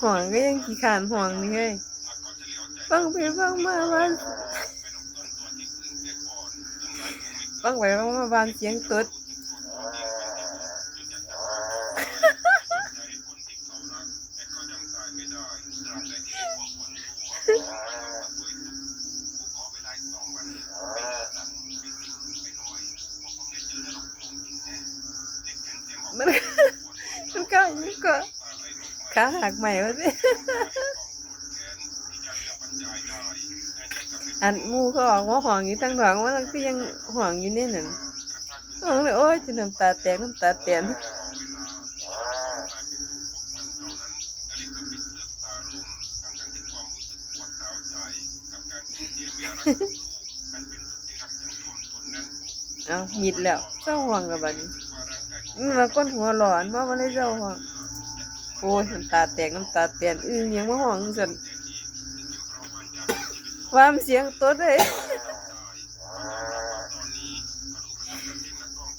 ห่วงก็ยังขี้ขานห่วงนี่ไงฟังไปฟังมาบ้านฟังไปฟังมาบ้านเสียงตด ขาหักใหม่วะสิอันหมูเขาออกว่าห่วงอยู่ตั้งหลังว่ามันก็ยังห่วงอยู่เนี่ยนั่นห่วงเลยโอ้ยจะน้ำตาแตกน้ำตาแตนเอามิดแล้วเจ้าห่วงกับบัดนี้มันมาก้นหัวหลอนว่ามันเลยเจ้าห่วง โอ้ยน้ำตาแตกน้ำตาแตนอื้อยังมาห่วงสันว่ามเสียงตัวเลย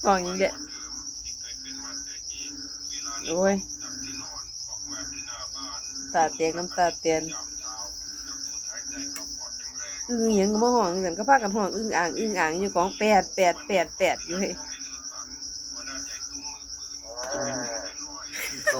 ห่วงอยังเด็โอ้ยตาแตกน้ำตาแตนอึ้งหยังมาห่วงสันก็พากันห่วงอึ้งอ่างอึ้งอ่างอยู่ของแปดแปดแปดแปดอยู่เฮ้ย เขา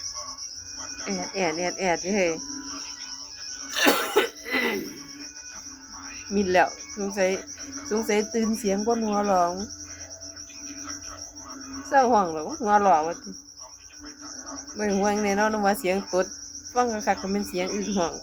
แอดแอดแอดอดเฮ้ยมิดแล้วสงสัยสงสัยตื่นเสียงก้นหัวหลองเศร้าห่วงหรอกหัวหลอวะติไม่ห่วงแน่นอนว่าเสียงตดฟังคักๆก็เป็นเสียงอื่นห่วง